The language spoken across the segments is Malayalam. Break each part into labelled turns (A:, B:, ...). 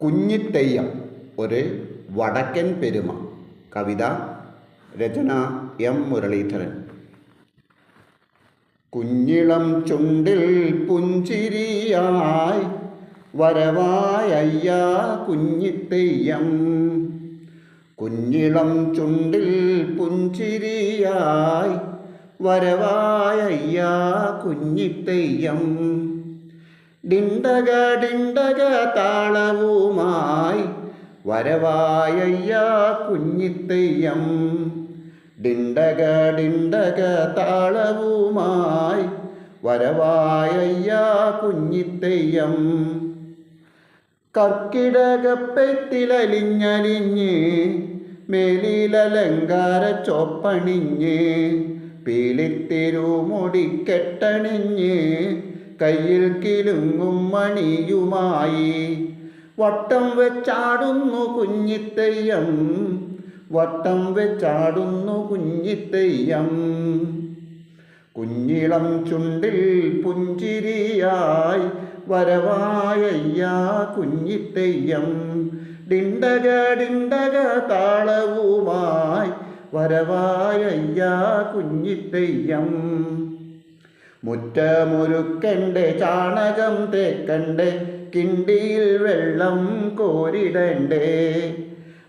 A: കുഞ്ഞിത്തെയ്യം ഒരു വടക്കൻ പെരുമ. കവിത രചന എം മുരളീധരൻ. കുഞ്ഞിളം ചുണ്ടിൽ പുഞ്ചിരിയായി വരവായ കുഞ്ഞിത്തെയ്യം കുഞ്ഞിളം ചുണ്ടിൽ പുഞ്ചിരിയായി വരവായ കുഞ്ഞിത്തെയ്യം ഡിണ്ടക ഡിണ്ടക താളവുമായി വരവായ കുഞ്ഞിത്തെയ്യം. ഡിണ്ടക ഡിണ്ടക താളവുമായി വരവായ കുഞ്ഞിത്തെയ്യം. കർക്കിടകപ്പെത്തിലലിഞ്ഞലിഞ്ഞ് മേലിലലങ്കാര ചോപ്പണിഞ്ഞ് പീലിത്തിരുമുടിക്കെട്ടണിഞ്ഞ് കയ്യിൽ കിലുങ്ങും മണിയുമായി. വട്ടം വെച്ചാടുന്നു കുഞ്ഞിത്തെയ്യം. വട്ടം വെച്ചാടുന്നു കുഞ്ഞിത്തെയ്യം. കുഞ്ഞിളം ചുണ്ടിൽ പുഞ്ചിരിയായി വരവായയ്യ കുഞ്ഞിത്തെയ്യം. ഡിണ്ടക ഡിണ്ടക താളവുമായി വരവായയ്യ കുഞ്ഞിത്തെയ്യം. മുറ്റമൊരുക്കണ്ട് ചാണകം തേക്കണ്ട് കിണ്ടിയിൽ വെള്ളം കോരിടണ്ടേ.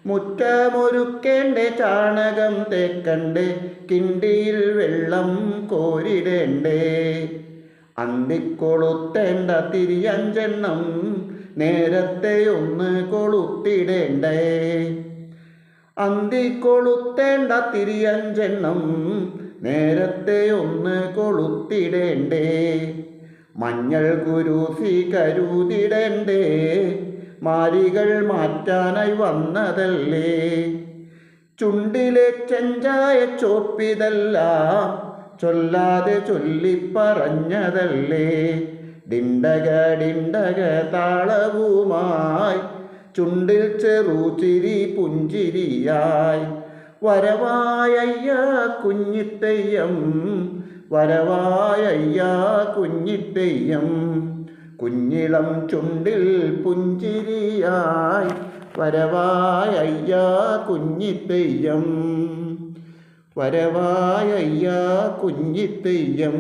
A: മുറ്റമൊരുക്കേണ്ട ചാണകം തേക്കണ്ട് കിണ്ടിയിൽ വെള്ളം കോരിടണ്ടേ. അന്തിക്കൊളുത്തേണ്ട തിരിയഞ്ചെണ്ണം നേരത്തെ ഒന്ന് കൊളുത്തിടേണ്ടേ. അന്തിക്കൊളുത്തേണ്ട തിരിയഞ്ചെണ്ണം നേരത്തെ ഒന്ന് കൊളുത്തിടേണ്ടേ. മഞ്ഞൾ കുരുസി കരുതിടേണ്ടേ. മാരികൾ മാറ്റാനായി വന്നതല്ലേ. ചുണ്ടിലെ ചെഞ്ചായ ചോപ്പിതല്ല ചൊല്ലാതെ ചൊല്ലിപ്പറഞ്ഞതല്ലേ. ഡിണ്ടക ഡിണ്ടക താളവുമായി ചുണ്ടിൽ ചെറുചിരി പുഞ്ചിരിയായി വരവായയ്യ കുഞ്ഞിത്തെയ്യം വരവായയ്യ കുഞ്ഞിത്തെയ്യം. കുഞ്ഞിളം ചുണ്ടിൽ പുഞ്ചിരിയായി വരവായയ്യ കുഞ്ഞിത്തെയ്യം. വരവായയ്യ കുഞ്ഞിത്തെയ്യം.